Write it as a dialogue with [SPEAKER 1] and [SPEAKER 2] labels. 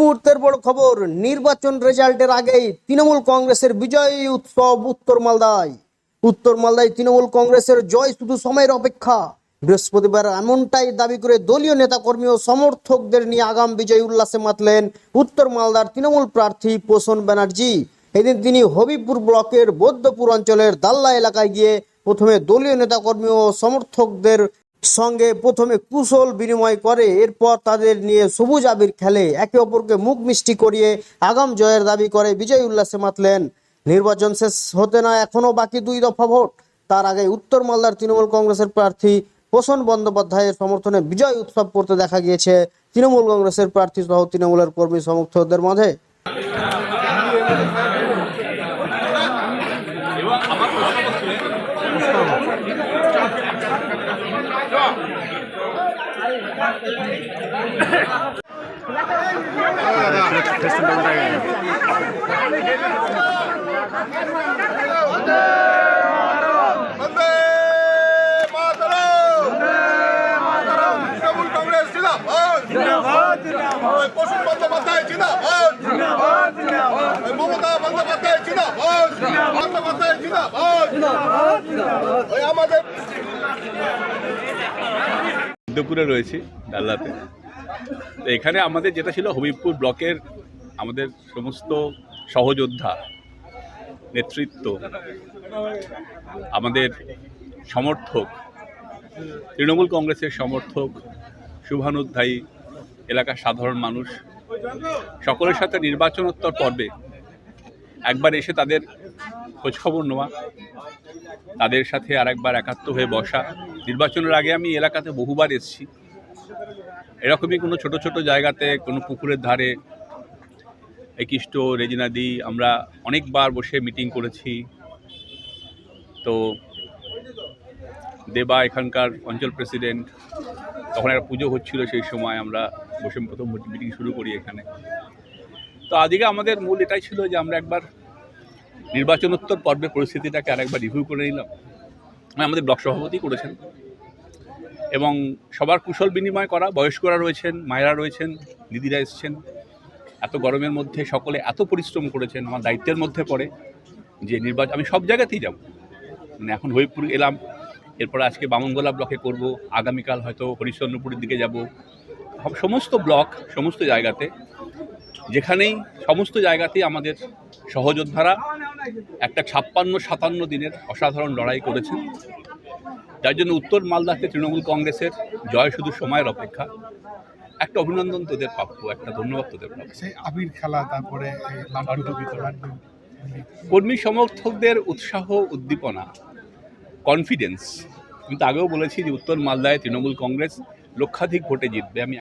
[SPEAKER 1] মুহূর্তের বড় খবর, নির্বাচন রেজাল্টের আগেই তৃণমূল কংগ্রেসের বিজয়ী উৎসব উত্তর মালদায়। উত্তর মালদায় তৃণমূল কংগ্রেসের জয় শুধু সময়ের অপেক্ষা। বৃহস্পতিবার এমনটাই দাবি করে দলীয় নেতাকর্মী ও সমর্থকদের নিয়ে আগাম বিজয় উল্লাসে মাতলেন উত্তর মালদার তৃণমূল প্রার্থী পোষণ ব্যানার্জি। এদিন তিনি হবিপুর ব্লকের বৌদ্ধপুর অঞ্চলের দাল্লা এলাকায় গিয়ে প্রথমে দলীয় নেতাকর্মী ও সমর্থকদের সঙ্গে প্রথমে কুশল বিনিময় করে, এরপর তাদের নিয়ে সবুজ আবির খেলে, একে অপরকে মুখ মিষ্টি করিয়ে আগাম জয়ের দাবি করে বিজয় উল্লাসে মাতলেন। নির্বাচন শেষ হতে না এখনও বাকি দুই দফা ভোট। তার আগে উত্তর মালদার তৃণমূল কংগ্রেসের প্রার্থী পোষণ বন্দ্যোপাধ্যায়ের সমর্থনে বিজয় উৎসব করতে দেখা গিয়েছে। তৃণমূল কংগ্রেসের প্রার্থী সহ তৃণমূলের কর্মী সমর্থকদের মাঝে।
[SPEAKER 2] বন্দে মাতরম তৃণমূল কংগ্রেস জিন্দাবাদ ওই প্রসূন বন্দ্যোপাধ্যায় জিন্দাবাদ মমতা বন্দ্যোপাধ্যায় জিন্দাবাদ বন্দ্যোপাধ্যায় জিন্দাবাদ ওই আমাদের
[SPEAKER 3] দুপুরে রয়েছি ডাল্লাতে তো এখানে আমাদের যেটা ছিল হবিবপুর ব্লকের আমাদের সমস্ত সহযোদ্ধা, নেতৃত্ব, আমাদের সমর্থক, তৃণমূল কংগ্রেসের সমর্থক, শুভানুধ্যায়ী এলাকার সাধারণ মানুষ, সকলের সাথে নির্বাচনোত্তর পর্বে একবার এসে তাদের খোঁজখবর নেওয়া, তাদের সাথে আরেকবার একাত্ম হয়ে বসা নির্বাচনের আগে আমি এলাকাতে বহুবার এসেছি। এরকমই কোনো ছোট ছোট জায়গাতে, কোনো পুকুরের ধারে একিষ্ট রেজিনাদি আমরা অনেকবার বসে মিটিং করেছি। তো দেবা এখানকার অঞ্চল প্রেসিডেন্ট, তখন একটা পুজো হচ্ছিল সেই সময় আমরা বসে প্রথম মিটিং শুরু করি এখানে। তো আজকে আমাদের মূল এটাই ছিল যে আমরা একবার নির্বাচনোত্তর পর্বের পরিস্থিতিটাকে আরেকবার রিভিউ করে নিলাম। আমাদের ব্লক সভাপতি করেছেন। এবং সবার কুশল বিনিময় করা, বয়স্করা রয়েছেন, মায়েরা রয়েছেন, দিদিরা এসছেন। এত গরমের মধ্যে সকলে এত পরিশ্রম করেছেন, আমার দায়িত্বের মধ্যে পড়ে যে নির্বাচন আমি সব জায়গাতেই যাব। মানে এখন হবিপুর এলাম, এরপর আজকে বামনগোলা ব্লকে করব, আগামীকাল হয়তো হরিশ্চন্দ্রপুরের দিকে যাব। সমস্ত ব্লক, সমস্ত জায়গাতে, যেখানেই, সমস্ত জায়গাতেই আমাদের সহযোদ্ধারা একটা ছাপ্পান্ন সাতান্ন দিনের অসাধারণ লড়াই করেছেন। যার জন্য উত্তর মালদাতে তৃণমূল কংগ্রেসের জয় শুধু সময়ের অপেক্ষা। একটা অভিনন্দন তোদের প্রাপ্য একটা ধন্যবাদ তোদের প্রাপ্য।
[SPEAKER 4] আবির খেলা তারপরে
[SPEAKER 3] কর্মী সমর্থকদের উৎসাহ উদ্দীপনা কনফিডেন্স কিন্তু আগেও বলেছি যে উত্তর মালদায় তৃণমূল কংগ্রেস লক্ষাধিক ভোটে জিতবে। আমি